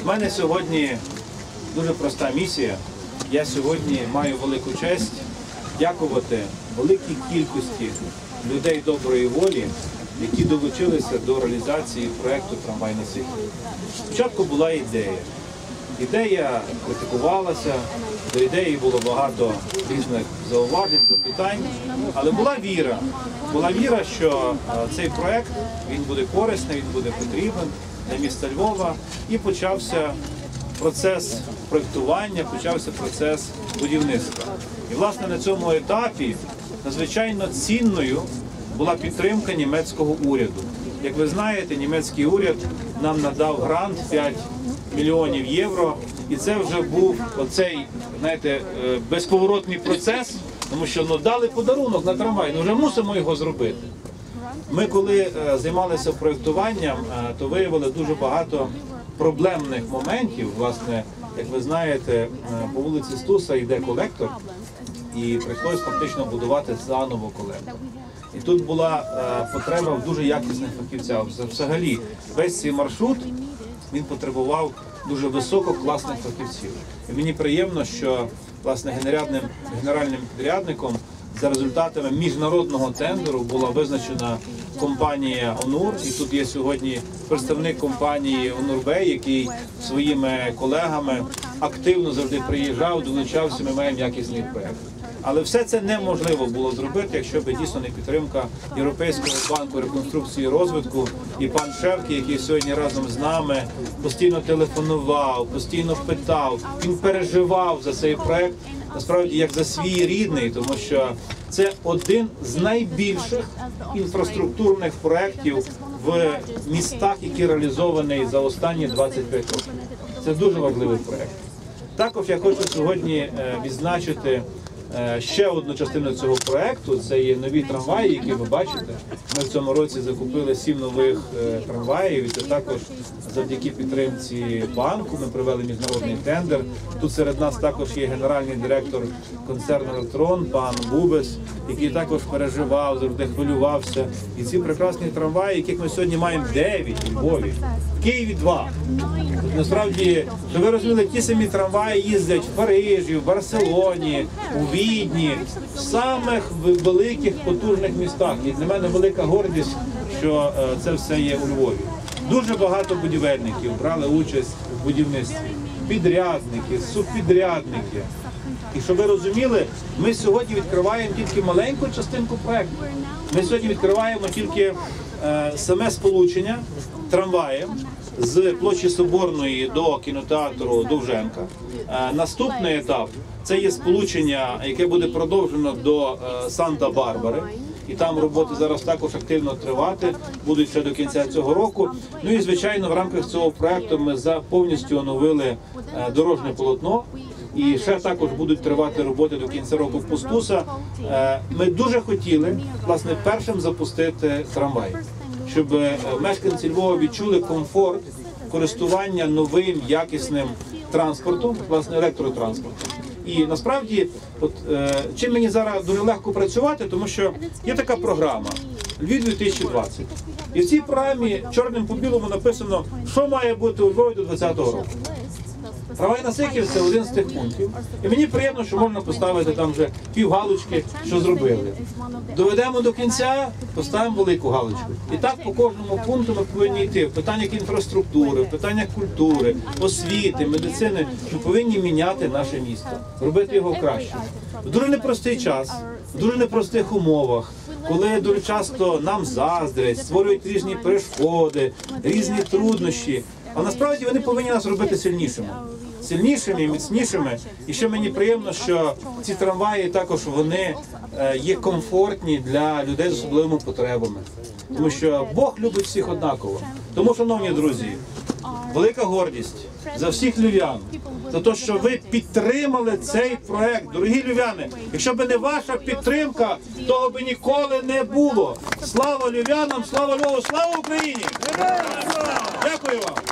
У мене сьогодні дуже проста місія. Я сьогодні маю велику честь дякувати великій кількості людей доброї волі, які долучилися до реалізації проєкту Трамвай на Сихів. Спочатку була ідея. Ідея критикувалася, до ідеї було багато різних зауважень, запитань, але була віра. Була віра, що е, цей проект він буде корисний, він буде потрібен для міста Львова. І почався процес проектування, почався процес будівництва. І власне на цьому етапі надзвичайно цінною була підтримка німецького уряду. Як ви знаєте, німецький уряд нам надав грант 5 мільйонів євро, і це вже був оцей, знаєте, е, безповоротний процес, тому що ну, дали подарунок на трамвай, ну вже мусимо його зробити. Ми коли е, займалися проєктуванням, е, то виявили дуже багато проблемних моментів. Власне, як ви знаєте, по вулиці Стуса йде колектор, і прийшлося фактично будувати заново колектор. І тут була е, потреба в дуже якісних фахівцях. Взагалі, весь цей маршрут він потребував дуже висококласних фахівців. І мені приємно, що власне генеральним, підрядником за результатами міжнародного тендеру була визначена компанія Онур. І тут є сьогодні представник компанії Онурбей, який своїми колегами активно завжди приїжджав, долучався. Ми маємо якісний проєкт. Але все це неможливо було зробити, якщо б дійсно не підтримка Європейського банку реконструкції і розвитку і пан Шевки, який сьогодні разом з нами постійно телефонував, постійно питав. Він переживав за цей проект насправді як за свій рідний, тому що це один з найбільших інфраструктурних проєктів в містах, які реалізовані за останні 25 років. Це дуже важливий проєкт. Також я хочу сьогодні е, відзначити ще одну частину цього проекту. Це є нові трамваї, які ви бачите. Ми в цьому році закупили сім нових е, трамваїв. І це також завдяки підтримці банку. Ми провели міжнародний тендер. Тут серед нас також є генеральний директор концерну Електрон, пан Бубес, який також переживав, завжди хвилювався. І ці прекрасні трамваї, яких ми сьогодні маємо 9 у Львові, в Києві 2. Насправді, щоб ви розуміли, ті самі трамваї їздять в Парижі, в Барселоні, у Відні, в самих великих потужних містах. І для мене велика гордість, що е, це все є у Львові. Дуже багато будівельників брали участь у будівництві. Підрядники, субпідрядники. І щоб ви розуміли, ми сьогодні відкриваємо тільки маленьку частинку проекту. Ми сьогодні відкриваємо тільки е, саме сполучення трамваєм з площі Соборної до кінотеатру Довженка. Е, наступний етап це є сполучення, яке буде продовжено до е, Санта-Барбари. І там роботи зараз також активно тривати, будуть ще до кінця цього року. Ну і звичайно, в рамках цього проекту ми за повністю оновили е, дорожнє полотно. І ще також будуть тривати роботи до кінця року Пустуса. Ми дуже хотіли власне першим запустити трамвай, щоб е, мешканці Львова відчули комфорт користування новим якісним транспортом, власне електротранспортом. І насправді, от е, чим мені зараз дуже легко працювати, тому що є така програма Львів 2020. І в цій програмі чорним по білому написано, що має бути у Львові до 2020 року. Трамвай на Сихів це один з тих пунктів. І мені приємно, що можна поставити там вже пів галочки, що зробили. Доведемо до кінця, поставимо велику галочку. І так по кожному пункту ми повинні йти в питаннях інфраструктури, в питаннях культури, освіти, медицини. Ми повинні міняти наше місто, робити його краще. В дуже непростий час, в дуже непростих умовах, коли дуже часто нам заздрять, створюють різні перешкоди, різні труднощі. А насправді вони повинні нас робити сильнішими. Сильнішими, міцнішими. І що мені приємно, що ці трамваї також вони е, є комфортні для людей з особливими потребами. Тому що Бог любить всіх однаково. Тому, шановні друзі, велика гордість за всіх львів'ян, за те, що ви підтримали цей проект. Дорогі львів'яни, якщо б не ваша підтримка, того би ніколи не було. Слава львів'янам, слава Львову, слава Україні! Дякую вам!